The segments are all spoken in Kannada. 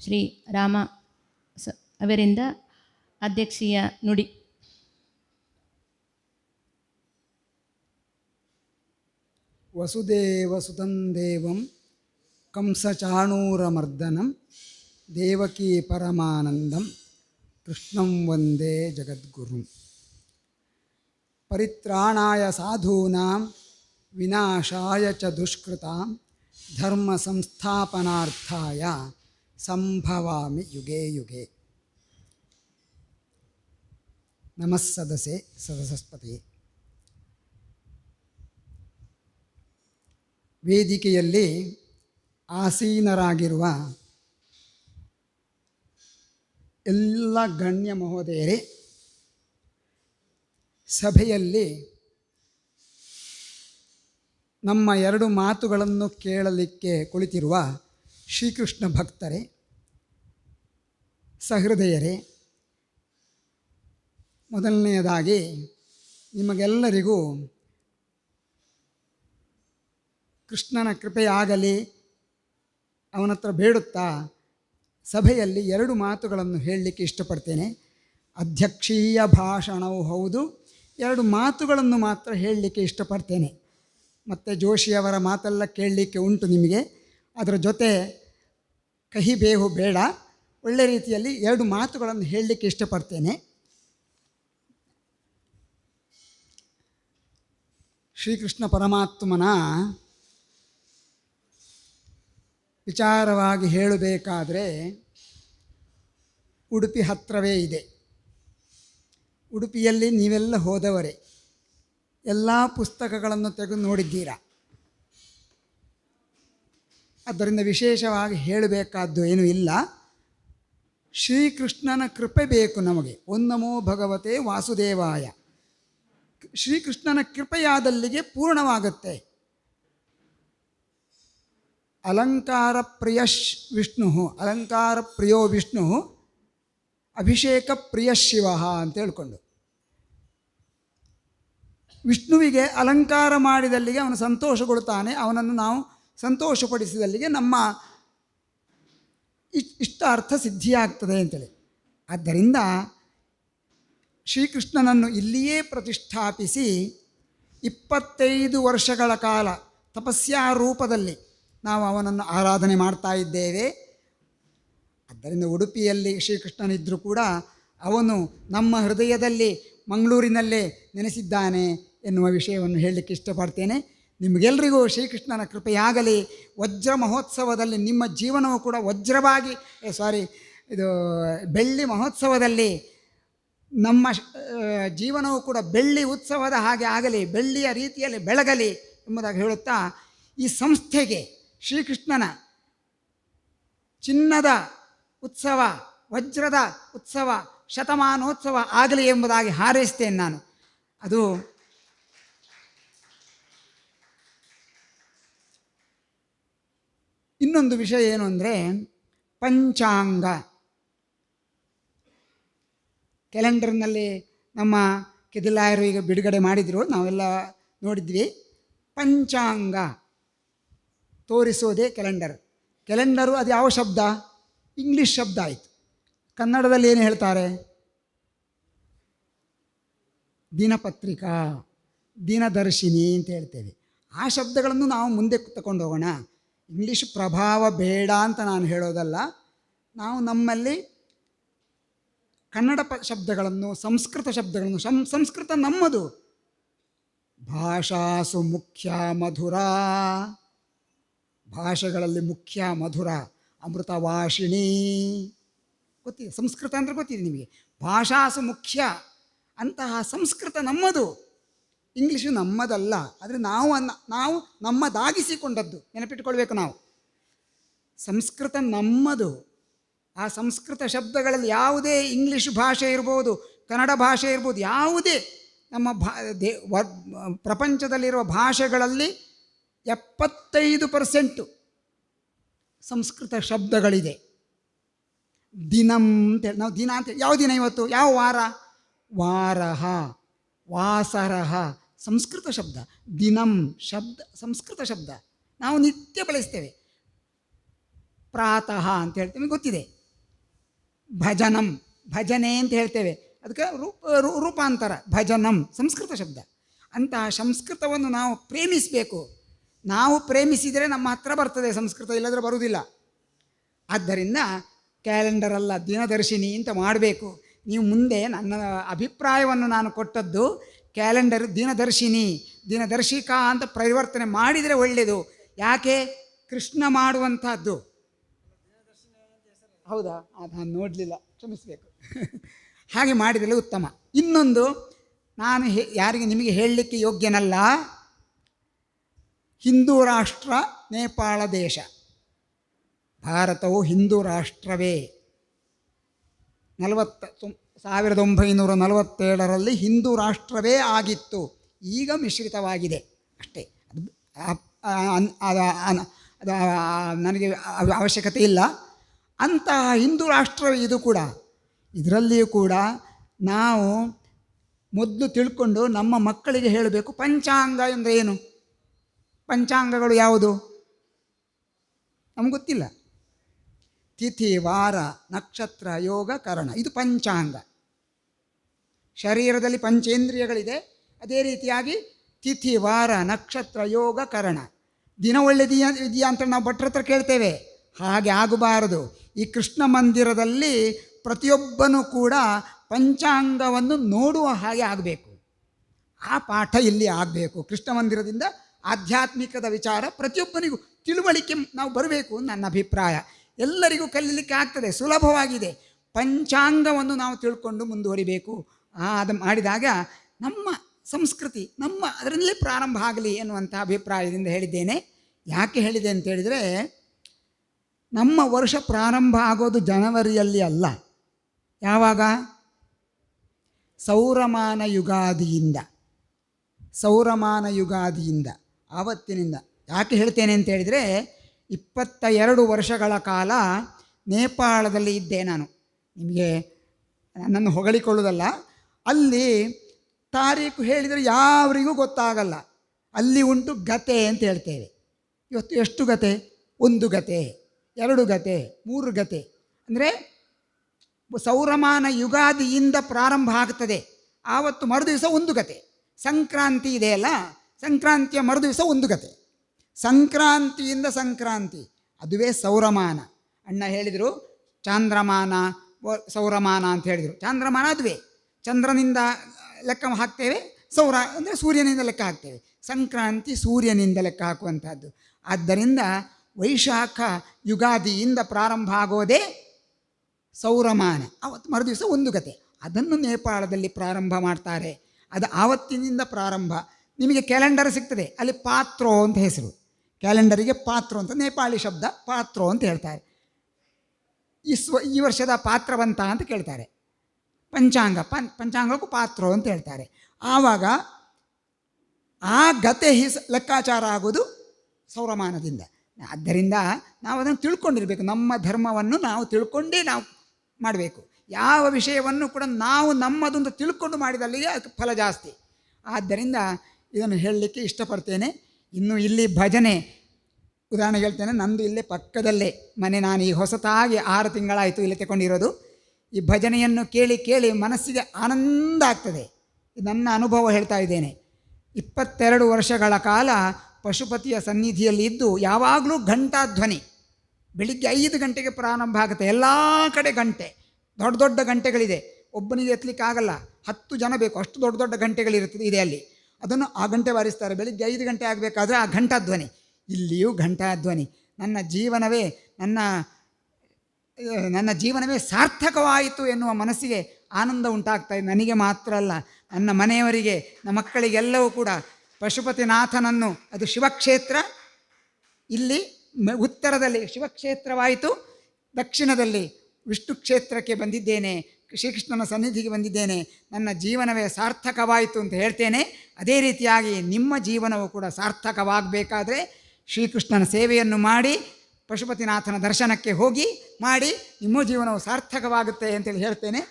ಶ್ರೀ ರಾಮ ಸ ಅವರಿಂದ ಅಧ್ಯಕ್ಷೀಯ ನುಡಿ ವಸುದೇವಸುತಂ ದೇವಂ ಕಂಸಚಾಣೂರಮರ್ದನಂ ದೇವಕೀ ಪರಮಾನಂದಂ ಕೃಷ್ಣಂ ವಂದೇ ಜಗದ್ಗುರುಂ ಪರಿತ್ರಾಣಾಯ ಸಾಧೂನಾಂ ವಿನಾಶಾಯ ಚ ದುಷ್ಕೃತಾಂ ಧರ್ಮ ಸಂಸ್ಥಾಪನಾರ್ಥಾಯ ಸಂಭವಾಮಿ ಯುಗೇ ಯುಗೇ. ನಮಸ್ಸದಸೆ ಸದಸೆ ಸದಸಸ್ಪತಿ. ವೇದಿಕೆಯಲ್ಲಿ ಆಸೀನರಾಗಿರುವ ಎಲ್ಲ ಗಣ್ಯ ಮಹೋದಯರೇ, ಸಭೆಯಲ್ಲಿ ನಮ್ಮ ಎರಡು ಮಾತುಗಳನ್ನು ಕೇಳಲಿಕ್ಕೆ ಕುಳಿತಿರುವ ಶ್ರೀಕೃಷ್ಣ ಭಕ್ತರೇ, ಸಹೃದಯರೇ, ಮೊದಲನೆಯದಾಗಿ ನಿಮಗೆಲ್ಲರಿಗೂ ಕೃಷ್ಣನ ಕೃಪೆಯಾಗಲಿ, ಅವನ ಹತ್ರ ಬೇಡುತ್ತಾ ಸಭೆಯಲ್ಲಿ ಎರಡು ಮಾತುಗಳನ್ನು ಹೇಳಲಿಕ್ಕೆ ಇಷ್ಟಪಡ್ತೇನೆ. ಅಧ್ಯಕ್ಷೀಯ ಭಾಷಣವೂ ಹೌದು, ಎರಡು ಮಾತುಗಳನ್ನು ಮಾತ್ರ ಹೇಳಲಿಕ್ಕೆ ಇಷ್ಟಪಡ್ತೇನೆ. ಮತ್ತು ಜೋಶಿಯವರ ಮಾತೆಲ್ಲ ಕೇಳಲಿಕ್ಕೆ ಉಂಟು ನಿಮಗೆ. ಅದರ ಜೊತೆ ಕಹಿ ಬೇವು ಬೇಡ. ಒಳ್ಳೆ ರೀತಿಯಲ್ಲಿ ಎರಡು ಮಾತುಗಳನ್ನು ಹೇಳಲಿಕ್ಕೆ ಇಷ್ಟಪಡ್ತೇನೆ. ಶ್ರೀಕೃಷ್ಣ ಪರಮಾತ್ಮನ ವಿಚಾರವಾಗಿ ಹೇಳಬೇಕಾದ್ರೆ ಉಡುಪಿ ಹತ್ತಿರವೇ ಇದೆ. ಉಡುಪಿಯಲ್ಲಿ ನೀವೆಲ್ಲ ಹೋದವರೇ. ಎಲ್ಲ ಪುಸ್ತಕಗಳನ್ನು ತೆಗೆದು ನೋಡಿದ್ದೀರಾ? ಆದ್ದರಿಂದ ವಿಶೇಷವಾಗಿ ಹೇಳಬೇಕಾದ್ದು ಏನೂ ಇಲ್ಲ. ಶ್ರೀಕೃಷ್ಣನ ಕೃಪೆ ಬೇಕು ನಮಗೆ. ಒನ್ನಮೋ ಭಗವತೆ ವಾಸುದೇವಾಯ. ಶ್ರೀಕೃಷ್ಣನ ಕೃಪೆಯಾದಲ್ಲಿಗೆ ಪೂರ್ಣವಾಗುತ್ತೆ. ಅಲಂಕಾರ ಪ್ರಿಯಶ್ ವಿಷ್ಣು. ಅಲಂಕಾರ ಪ್ರಿಯೋ ವಿಷ್ಣು. ಅಭಿಷೇಕ ಪ್ರಿಯ ಶಿವ ಅಂತ ಹೇಳ್ಕೊಂಡು. ವಿಷ್ಣುವಿಗೆ ಅಲಂಕಾರ ಮಾಡಿದಲ್ಲಿಗೆ ಅವನು ಸಂತೋಷಗೊಳ್ತಾನೆ ಅವನನ್ನು ನಾವು ಸಂತೋಷಪಡಿಸಿದಲ್ಲಿಗೆ ನಮ್ಮ ಇಷ್ಟ ಅರ್ಥ ಸಿದ್ಧಿಯಾಗ್ತದೆ ಅಂತೇಳಿ. ಆದ್ದರಿಂದ ಶ್ರೀಕೃಷ್ಣನನ್ನು ಇಲ್ಲಿಯೇ ಪ್ರತಿಷ್ಠಾಪಿಸಿ ಇಪ್ಪತ್ತೈದು ವರ್ಷಗಳ ಕಾಲ ತಪಸ್ಯಾ ರೂಪದಲ್ಲಿ ನಾವು ಅವನನ್ನು ಆರಾಧನೆ ಮಾಡ್ತಾ ಇದ್ದೇವೆ. ಆದ್ದರಿಂದ ಉಡುಪಿಯಲ್ಲಿ ಶ್ರೀಕೃಷ್ಣನಿದ್ದರೂ ಕೂಡ ಅವನು ನಮ್ಮ ಹೃದಯದಲ್ಲಿ ಮಂಗಳೂರಿನಲ್ಲೇ ನೆನೆಸಿದ್ದಾನೆ ಎನ್ನುವ ವಿಷಯವನ್ನು ಹೇಳಲಿಕ್ಕೆ ಇಷ್ಟಪಡ್ತೇನೆ. ನಿಮಗೆಲ್ಲರಿಗೂ ಶ್ರೀಕೃಷ್ಣನ ಕೃಪೆಯಾಗಲಿ. ವಜ್ರ ಮಹೋತ್ಸವದಲ್ಲಿ, ನಿಮ್ಮ ಜೀವನವು ಕೂಡ ವಜ್ರವಾಗಿ ಸಾರಿ ಇದು ಬೆಳ್ಳಿ ಮಹೋತ್ಸವದಲ್ಲಿ ನಮ್ಮ ಜೀವನವು ಕೂಡ ಬೆಳ್ಳಿ ಉತ್ಸವದ ಹಾಗೆ ಆಗಲಿ, ಬೆಳ್ಳಿಯ ರೀತಿಯಲ್ಲಿ ಬೆಳಗಲಿ ಎಂಬುದಾಗಿ ಹೇಳುತ್ತಾ, ಈ ಸಂಸ್ಥೆಗೆ ಶ್ರೀಕೃಷ್ಣನ ಚಿನ್ನದ ಉತ್ಸವ, ವಜ್ರದ ಉತ್ಸವ, ಶತಮಾನೋತ್ಸವ ಆಗಲಿ ಎಂಬುದಾಗಿ ಹಾರೈಸ್ತೇನೆ ನಾನು. ಅದು ಇನ್ನೊಂದು ವಿಷಯ ಏನು ಅಂದರೆ ಪಂಚಾಂಗ. ಕ್ಯಾಲೆಂಡರ್ನಲ್ಲಿ ನಮ್ಮ ಕೆದಿಲಾಯರು ಈಗ ಬಿಡುಗಡೆ ಮಾಡಿದರು, ನಾವೆಲ್ಲ ನೋಡಿದ್ವಿ. ಪಂಚಾಂಗ ತೋರಿಸೋದೇ ಕ್ಯಾಲೆಂಡರ್. ಕ್ಯಾಲೆಂಡರು ಅದು ಯಾವ ಶಬ್ದ? ಇಂಗ್ಲೀಷ್ ಶಬ್ದ ಆಯಿತು. ಕನ್ನಡದಲ್ಲಿ ಏನು ಹೇಳ್ತಾರೆ? ದಿನಪತ್ರಿಕಾ, ದಿನದರ್ಶಿನಿ ಅಂತ ಹೇಳ್ತೇವೆ. ಆ ಶಬ್ದಗಳನ್ನು ನಾವು ಮುಂದೆ ತಗೊಂಡು ಹೋಗೋಣ. ಇಂಗ್ಲೀಷ್ ಪ್ರಭಾವ ಬೇಡ ಅಂತ ನಾನು ಹೇಳೋದಲ್ಲ, ನಾವು ನಮ್ಮಲ್ಲಿ ಕನ್ನಡ ಪ ಶಬ್ದಗಳನ್ನು, ಸಂಸ್ಕೃತ ಶಬ್ದಗಳನ್ನು ಸಂಸ್ಕೃತ ನಮ್ಮದು. ಭಾಷಾಸು ಮುಖ್ಯ ಮಧುರ. ಭಾಷೆಗಳಲ್ಲಿ ಮುಖ್ಯ ಮಧುರ, ಅಮೃತವಾಷಿಣಿ. ಗೊತ್ತಿದೆ? ಸಂಸ್ಕೃತ ಅಂದರೆ ಗೊತ್ತಿದೆ ನಿಮಗೆ. ಭಾಷಾಸು ಮುಖ್ಯ ಅಂತಹ ಸಂಸ್ಕೃತ ನಮ್ಮದು. ಇಂಗ್ಲೀಷು ನಮ್ಮದಲ್ಲ, ಆದರೆ ನಾವು ಅನ್ನ, ನಾವು ನಮ್ಮದಾಗಿಸಿಕೊಂಡದ್ದು. ನೆನಪಿಟ್ಕೊಳ್ಬೇಕು ನಾವು. ಸಂಸ್ಕೃತ ನಮ್ಮದು. ಆ ಸಂಸ್ಕೃತ ಶಬ್ದಗಳಲ್ಲಿ ಯಾವುದೇ ಇಂಗ್ಲೀಷ್ ಭಾಷೆ ಇರ್ಬೋದು, ಕನ್ನಡ ಭಾಷೆ ಇರ್ಬೋದು, ಯಾವುದೇ ನಮ್ಮ ಭಾ, ದೇ ಪ್ರಪಂಚದಲ್ಲಿರುವ ಭಾಷೆಗಳಲ್ಲಿ ಎಪ್ಪತ್ತೈದು ಪರ್ಸೆಂಟು ಸಂಸ್ಕೃತ ಶಬ್ದಗಳಿದೆ. ದಿನಂ ಅಂತೇಳಿ ನಾವು ದಿನ ಅಂತ ಯಾವ ದಿನ ಇವತ್ತು? ಯಾವ ವಾರ? ವಾರಹ, ವಾಸರಹ. ಸಂಸ್ಕೃತ ಶಬ್ದ, ದಿನಂ ಶಬ್ದ, ಸಂಸ್ಕೃತ ಶಬ್ದ. ನಾವು ನಿತ್ಯ ಬಳಸ್ತೇವೆ. ಪ್ರಾತಃ ಅಂತ ಹೇಳ್ತೇವೆ ಗೊತ್ತಿದೆ. ಭಜನಂ, ಭಜನೆ ಅಂತ ಹೇಳ್ತೇವೆ. ಅದಕ್ಕೆ ರೂಪ ರೂಪಾಂತರ, ಭಜನಂ, ಸಂಸ್ಕೃತ ಶಬ್ದ. ಅಂತಹ ಸಂಸ್ಕೃತವನ್ನು ನಾವು ಪ್ರೇಮಿಸಬೇಕು. ನಾವು ಪ್ರೇಮಿಸಿದರೆ ನಮ್ಮ ಹತ್ರ ಬರ್ತದೆ ಸಂಸ್ಕೃತ, ಇಲ್ಲದ್ರೆ ಬರುವುದಿಲ್ಲ. ಆದ್ದರಿಂದ ಕ್ಯಾಲೆಂಡರ್ ಅಲ್ಲ, ದಿನದರ್ಶಿನಿ ಅಂತ ಮಾಡಬೇಕು. ನೀವು ಮುಂದೆ ನನ್ನ ಅಭಿಪ್ರಾಯವನ್ನು ನಾನು ಕೊಟ್ಟದ್ದು ಕ್ಯಾಲೆಂಡರ್ ದಿನದರ್ಶಿನಿ, ದಿನದರ್ಶಿಕಾ ಅಂತ ಪರಿವರ್ತನೆ ಮಾಡಿದರೆ ಒಳ್ಳೆಯದು ಯಾಕೆ? ಕೃಷ್ಣ ಮಾಡುವಂಥದ್ದು. ಹೌದಾ? ಅದು ನಾನು ನೋಡಲಿಲ್ಲ. ಕ್ಷಮಿಸಬೇಕು. ಹಾಗೆ ಮಾಡಿದರೆ ಉತ್ತಮ. ಇನ್ನೊಂದು, ನಾನು ಹೇ, ಯಾರಿಗೆ ನಿಮಗೆ ಹೇಳಲಿಕ್ಕೆ ಯೋಗ್ಯನಲ್ಲ? ಹಿಂದೂ ರಾಷ್ಟ್ರ, ನೇಪಾಳ ದೇಶ. ಭಾರತವು ಹಿಂದೂ ರಾಷ್ಟ್ರವೇ. ನಲವತ್ತ ಸಾವಿರದ ಒಂಬೈನೂರ ನಲವತ್ತೇಳರಲ್ಲಿ ಹಿಂದೂ ರಾಷ್ಟ್ರವೇ ಆಗಿತ್ತು. ಈಗ ಮಿಶ್ರಿತವಾಗಿದೆ. ಅಷ್ಟೇ. ಅದು ಅದು ನನಗೆ ಅವ- ಅವಶ್ಯಕತೆ ಇಲ್ಲ. ಅಂತಹ ಹಿಂದೂ ರಾಷ್ಟ್ರ ಇದು ಕೂಡ. ಇದರಲ್ಲಿಯೂ ಕೂಡ ನಾವು ಮೊದಲು ತಿಳ್ಕೊಂಡು ನಮ್ಮ ಮಕ್ಕಳಿಗೆ ಹೇಳಬೇಕು, ಪಂಚಾಂಗ ಎಂದರೆ ಏನು? ಪಂಚಾಂಗಗಳು ಯಾವುದು? ನಮ್ಗೆ ಗೊತ್ತಿಲ್ಲ. ತಿಥಿ, ವಾರ, ನಕ್ಷತ್ರ, ಯೋಗ, ಕರಣ. ಇದು ಪಂಚಾಂಗ. ಶರೀರದಲ್ಲಿ ಪಂಚೇಂದ್ರಿಯಗಳಿದೆ. ಅದೇ ರೀತಿಯಾಗಿ ತಿಥಿ, ವಾರ, ನಕ್ಷತ್ರ, ಯೋಗ, ಕರಣ. ದಿನ ಒಳ್ಳೆದೀಯ, ಇದೆಯಾ ಅಂತ ನಾವು ಭಟ್ರ ಹತ್ರ ಕೇಳ್ತೇವೆ. ಹಾಗೆ ಆಗಬಾರದು. ಈ ಕೃಷ್ಣ ಮಂದಿರದಲ್ಲಿ ಪ್ರತಿಯೊಬ್ಬನೂ ಕೂಡ ಪಂಚಾಂಗವನ್ನು ನೋಡುವ ಹಾಗೆ ಆಗಬೇಕು. ಆ ಪಾಠ ಇಲ್ಲಿ ಆಗಬೇಕು. ಕೃಷ್ಣ ಮಂದಿರದಿಂದ ಆಧ್ಯಾತ್ಮಿಕದ ವಿಚಾರ ಪ್ರತಿಯೊಬ್ಬನಿಗೂ ತಿಳುವಳಿಕೆ ನಾವು ಬರಬೇಕು ನನ್ನ ಅಭಿಪ್ರಾಯ. ಎಲ್ಲರಿಗೂ ಕಲೀಲಿಕ್ಕೆ ಆಗ್ತದೆ. ಸುಲಭವಾಗಿದೆ. ಪಂಚಾಂಗವನ್ನು ನಾವು ತಿಳ್ಕೊಂಡು ಮುಂದುವರಿಬೇಕು. ಆ ಅದು ಮಾಡಿದಾಗ ನಮ್ಮ ಸಂಸ್ಕೃತಿ, ನಮ್ಮ ಅದರಲ್ಲೇ ಪ್ರಾರಂಭ ಆಗಲಿ ಎನ್ನುವಂಥ ಅಭಿಪ್ರಾಯದಿಂದ ಹೇಳಿದ್ದೇನೆ. ಯಾಕೆ ಹೇಳಿದೆ ಅಂತ ಹೇಳಿದರೆ, ನಮ್ಮ ವರ್ಷ ಪ್ರಾರಂಭ ಆಗೋದು ಜನವರಿಯಲ್ಲಿ ಅಲ್ಲ. ಯಾವಾಗ? ಸೌರಮಾನ ಯುಗಾದಿಯಿಂದ. ಸೌರಮಾನ ಯುಗಾದಿಯಿಂದ, ಆವತ್ತಿನಿಂದ. ಯಾಕೆ ಹೇಳ್ತೇನೆ ಅಂತ ಹೇಳಿದರೆ ಇಪ್ಪತ್ತ ಎರಡು ವರ್ಷಗಳ ಕಾಲ ನೇಪಾಳದಲ್ಲಿ ಇದ್ದೆ ನಾನು. ನಿಮಗೆ ನನ್ನನ್ನು ಹೊಗಳಿಕೊಳ್ಳೋದಲ್ಲ ಅಲ್ಲಿ ತಾರೀಕು ಹೇಳಿದರೆ ಯಾವರಿಗೂ ಗೊತ್ತಾಗಲ್ಲ. ಅಲ್ಲಿ ಉಂಟು ಗತೆ ಅಂತ ಹೇಳ್ತೇವೆ. ಇವತ್ತು ಎಷ್ಟು ಗತೆ? ಒಂದು ಗತೆ, ಎರಡು ಗತೆ, ಮೂರು ಗತೆ. ಅಂದರೆ ಸೌರಮಾನ ಯುಗಾದಿಯಿಂದ ಪ್ರಾರಂಭ ಆಗ್ತದೆ. ಆವತ್ತು ಮರುದಿವಸ ಒಂದು ಗತೆ. ಸಂಕ್ರಾಂತಿ ಇದೆಯಲ್ಲ ಸಂಕ್ರಾಂತಿಯ ಮರುದಿವಸ ಒಂದು ಗತೆ. ಸಂಕ್ರಾಂತಿಯಿಂದ ಸಂಕ್ರಾಂತಿ. ಅದುವೇ ಸೌರಮಾನ. ಅಣ್ಣ ಹೇಳಿದರು, ಚಾಂದ್ರಮಾನ ಸೌರಮಾನ ಅಂತ ಹೇಳಿದರು. ಚಾಂದ್ರಮಾನ ಅದುವೇ. ಚಂದ್ರನಿಂದ ಲೆಕ್ಕ ಹಾಕ್ತೇವೆ, ಸೌರ ಅಂದರೆ ಸೂರ್ಯನಿಂದ ಲೆಕ್ಕ ಹಾಕ್ತೇವೆ. ಸಂಕ್ರಾಂತಿ ಸೂರ್ಯನಿಂದ ಲೆಕ್ಕ ಹಾಕುವಂಥದ್ದು ಆದ್ದರಿಂದ ವೈಶಾಖ ಯುಗಾದಿಯಿಂದ ಪ್ರಾರಂಭ ಆಗೋದೇ ಸೌರಮಾನ. ಅವತ್ತು ಮರುದಿವಸ ಒಂದು ಕತೆ ಅದನ್ನು ನೇಪಾಳದಲ್ಲಿ ಪ್ರಾರಂಭ ಮಾಡ್ತಾರೆ. ಅದು ಆವತ್ತಿನಿಂದ ಪ್ರಾರಂಭ. ನಿಮಗೆ ಕ್ಯಾಲೆಂಡರ್ ಸಿಗ್ತದೆ. ಅಲ್ಲಿ ಪಾತ್ರೋ ಅಂತ ಹೆಸರು. ಕ್ಯಾಲೆಂಡರಿಗೆ ಪಾತ್ರೋ ಅಂತ, ನೇಪಾಳಿ ಶಬ್ದ ಪಾತ್ರೋ ಅಂತ ಹೇಳ್ತಾರೆ. ಈ ಸ್ವ, ಈ ವರ್ಷದ ಪಾತ್ರವಂತ ಅಂತ ಕೇಳ್ತಾರೆ. ಪಂಚಾಂಗ, ಪನ್, ಪಂಚಾಂಗಕ್ಕೂ ಪಾತ್ರ ಅಂತ ಹೇಳ್ತಾರೆ. ಆವಾಗ ಆ ಗತೆ ಹಿಸ್ ಲೆಕ್ಕಾಚಾರ ಆಗೋದು ಸೌರಮಾನದಿಂದ. ಆದ್ದರಿಂದ ನಾವು ಅದನ್ನು ತಿಳ್ಕೊಂಡಿರಬೇಕು. ನಮ್ಮ ಧರ್ಮವನ್ನು ನಾವು ತಿಳ್ಕೊಂಡೇ ನಾವು ಮಾಡಬೇಕು. ಯಾವ ವಿಷಯವನ್ನು ಕೂಡ ನಾವು ನಮ್ಮದೊಂದು ತಿಳ್ಕೊಂಡು ಮಾಡಿದಲ್ಲಿಗೆ ಅದಕ್ಕೆ ಫಲ ಜಾಸ್ತಿ. ಆದ್ದರಿಂದ ಇದನ್ನು ಹೇಳಲಿಕ್ಕೆ ಇಷ್ಟಪಡ್ತೇನೆ. ಇನ್ನು ಇಲ್ಲಿ ಭಜನೆ ಉದಾಹರಣೆ ಹೇಳ್ತೇನೆ, ನಂದು ಇಲ್ಲೇ ಪಕ್ಕದಲ್ಲೇ ಮನೆ. ನಾನು ಈ ಹೊಸತಾಗಿ ಆರು ತಿಂಗಳಾಯಿತು ಇಲ್ಲಿ ತಗೊಂಡಿರೋದು. ಈ ಭಜನೆಯನ್ನು ಕೇಳಿ ಕೇಳಿ ಮನಸ್ಸಿಗೆ ಆನಂದ ಆಗ್ತದೆ. ನನ್ನ ಅನುಭವ ಹೇಳ್ತಾ ಇದ್ದೇನೆ. ಇಪ್ಪತ್ತೆರಡು ವರ್ಷಗಳ ಕಾಲ ಪಶುಪತಿಯ ಸನ್ನಿಧಿಯಲ್ಲಿ ಇದ್ದು ಯಾವಾಗಲೂ ಘಂಟಾಧ್ವನಿ ಬೆಳಿಗ್ಗೆ ಐದು ಗಂಟೆಗೆ ಪ್ರಾರಂಭ ಆಗುತ್ತೆ. ಎಲ್ಲ ಕಡೆ ಗಂಟೆ. ದೊಡ್ಡ ದೊಡ್ಡ ಗಂಟೆಗಳಿದೆ. ಒಬ್ಬನಿಗೆ ಎತ್ತಲಿಕ್ಕಾಗಲ್ಲ ಹತ್ತು ಜನ ಬೇಕು. ಅಷ್ಟು ದೊಡ್ಡ ದೊಡ್ಡ ಗಂಟೆಗಳಿರುತ್ತದೆ ಇದೆ ಅಲ್ಲಿ. ಅದನ್ನು ಆ ಗಂಟೆ ಬಾರಿಸ್ತಾರೆ. ಬೆಳಿಗ್ಗೆ ಐದು ಗಂಟೆ ಆಗಬೇಕಾದ್ರೆ ಆ ಘಂಟಾಧ್ವನಿ ಇಲ್ಲಿಯೂ ಘಂಟಾಧ್ವನಿ ನನ್ನ ಜೀವನವೇ ನನ್ನ ನನ್ನ ಜೀವನವೇ ಸಾರ್ಥಕವಾಯಿತು ಎನ್ನುವ ಮನಸ್ಸಿಗೆ ಆನಂದ ಉಂಟಾಗ್ತಾ ಇದೆ. ನನಗೆ ಮಾತ್ರ ಅಲ್ಲ, ನನ್ನ ಮನೆಯವರಿಗೆ ನಮ್ಮ ಮಕ್ಕಳಿಗೆಲ್ಲವೂ ಕೂಡ ಪಶುಪತಿನಾಥನನ್ನು, ಅದು ಶಿವಕ್ಷೇತ್ರ. ಇಲ್ಲಿ ಉತ್ತರದಲ್ಲಿ ಶಿವಕ್ಷೇತ್ರವಾಯಿತು, ದಕ್ಷಿಣದಲ್ಲಿ ವಿಷ್ಣು ಕ್ಷೇತ್ರಕ್ಕೆ ಬಂದಿದ್ದೇನೆ, ಶ್ರೀಕೃಷ್ಣನ ಸನ್ನಿಧಿಗೆ ಬಂದಿದ್ದೇನೆ, ನನ್ನ ಜೀವನವೇ ಸಾರ್ಥಕವಾಯಿತು ಅಂತ ಹೇಳ್ತೇನೆ. ಅದೇ ರೀತಿಯಾಗಿ ನಿಮ್ಮ ಜೀವನವು ಕೂಡ ಸಾರ್ಥಕವಾಗಬೇಕಾದ್ರೆ ಶ್ರೀಕೃಷ್ಣನ ಸೇವೆಯನ್ನು ಮಾಡಿ ಪಶುಪತಿನಾಥನ ದರ್ಶನಕ್ಕೆ ಹೋಗಿ ಮಾಡಿ ನಿಮ್ಮ ಜೀವನವು ಸಾರ್ಥಕವಾಗುತ್ತೆ ಅಂತೇಳಿ ಹೇಳ್ತೇನೆ.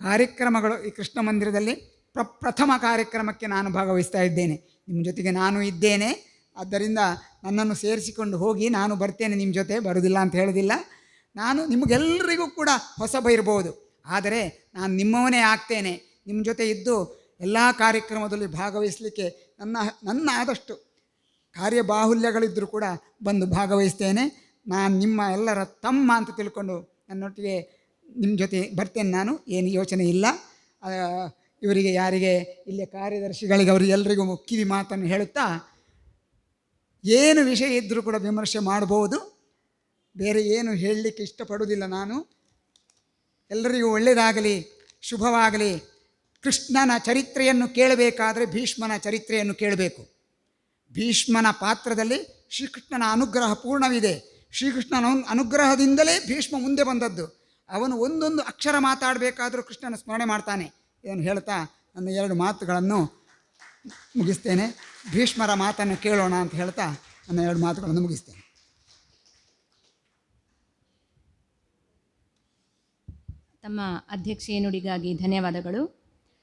ಕಾರ್ಯಕ್ರಮಗಳು ಈ ಕೃಷ್ಣ ಮಂದಿರದಲ್ಲಿ ಪ್ರಪ್ರಥಮ ಕಾರ್ಯಕ್ರಮಕ್ಕೆ ನಾನು ಭಾಗವಹಿಸ್ತಾ ಇದ್ದೇನೆ. ನಿಮ್ಮ ಜೊತೆಗೆ ನಾನು ಇದ್ದೇನೆ. ಆದ್ದರಿಂದ ನನ್ನನ್ನು ಸೇರಿಸಿಕೊಂಡು ಹೋಗಿ ನಾನು ಬರ್ತೇನೆ ನಿಮ್ಮ ಜೊತೆ, ಬರುವುದಿಲ್ಲ ಅಂತ ಹೇಳೋದಿಲ್ಲ ನಾನು ನಿಮಗೆಲ್ಲರಿಗೂ ಕೂಡ ಹೊಸಬ ಇರ್ಬೋದು ಆದರೆ ನಾನು ನಿಮ್ಮವನೇ ಆಗ್ತೇನೆ. ನಿಮ್ಮ ಜೊತೆ ಇದ್ದು ಎಲ್ಲ ಕಾರ್ಯಕ್ರಮದಲ್ಲಿ ಭಾಗವಹಿಸಲಿಕ್ಕೆ ನನ್ನ ನನ್ನ ಆದಷ್ಟು ಕಾರ್ಯಬಾಹುಲ್ಯಗಳಿದ್ದರೂ ಕೂಡ ಬಂದು ಭಾಗವಹಿಸ್ತೇನೆ. ನಾನು ನಿಮ್ಮ ಎಲ್ಲರ ತಮ್ಮ ಅಂತ ತಿಳ್ಕೊಂಡು ನನ್ನೊಟ್ಟಿಗೆ ನಿಮ್ಮ ಜೊತೆ ಬರ್ತೇನೆ ನಾನು, ಏನು ಯೋಚನೆ ಇಲ್ಲ. ಇವರಿಗೆ ಯಾರಿಗೆ ಇಲ್ಲಿಯ ಕಾರ್ಯದರ್ಶಿಗಳಿಗೆ ಅವರು ಎಲ್ಲರಿಗೂ ಕಿವಿ ಮಾತನ್ನು ಹೇಳುತ್ತಾ, ಏನು ವಿಷಯ ಇದ್ದರೂ ಕೂಡ ವಿಮರ್ಶೆ ಮಾಡ್ಬೋದು. ಬೇರೆ ಏನು ಹೇಳಲಿಕ್ಕೆ ಇಷ್ಟಪಡುವುದಿಲ್ಲ ನಾನು. ಎಲ್ಲರಿಗೂ ಒಳ್ಳೆಯದಾಗಲಿ ಶುಭವಾಗಲಿ. ಕೃಷ್ಣನ ಚರಿತ್ರೆಯನ್ನು ಕೇಳಬೇಕಾದರೆ ಭೀಷ್ಮನ ಚರಿತ್ರೆಯನ್ನು ಕೇಳಬೇಕು. ಭೀಷ್ಮನ ಪಾತ್ರದಲ್ಲಿ ಶ್ರೀಕೃಷ್ಣನ ಅನುಗ್ರಹ ಪೂರ್ಣವಿದೆ. ಶ್ರೀಕೃಷ್ಣನ ಅನು- ಅನುಗ್ರಹದಿಂದಲೇ ಭೀಷ್ಮ ಮುಂದೆ ಬಂದದ್ದು. ಅವನು ಒಂದೊಂದು ಅಕ್ಷರ ಮಾತಾಡಬೇಕಾದರೂ ಕೃಷ್ಣನ ಸ್ಮರಣೆ ಮಾಡ್ತಾನೆ. ಇದನ್ನು ಹೇಳ್ತಾ ನನ್ನ ಎರಡು ಮಾತುಗಳನ್ನು ಮುಗಿಸ್ತೇನೆ. ಭೀಷ್ಮರ ಮಾತನ್ನು ಕೇಳೋಣ ಅಂತ ಹೇಳ್ತಾ ನನ್ನ ಎರಡು ಮಾತುಗಳನ್ನು ಮುಗಿಸ್ತೇನೆ. ತಮ್ಮ ಅಧ್ಯಕ್ಷೀಯ ನುಡಿಗಾಗಿ ಧನ್ಯವಾದಗಳು.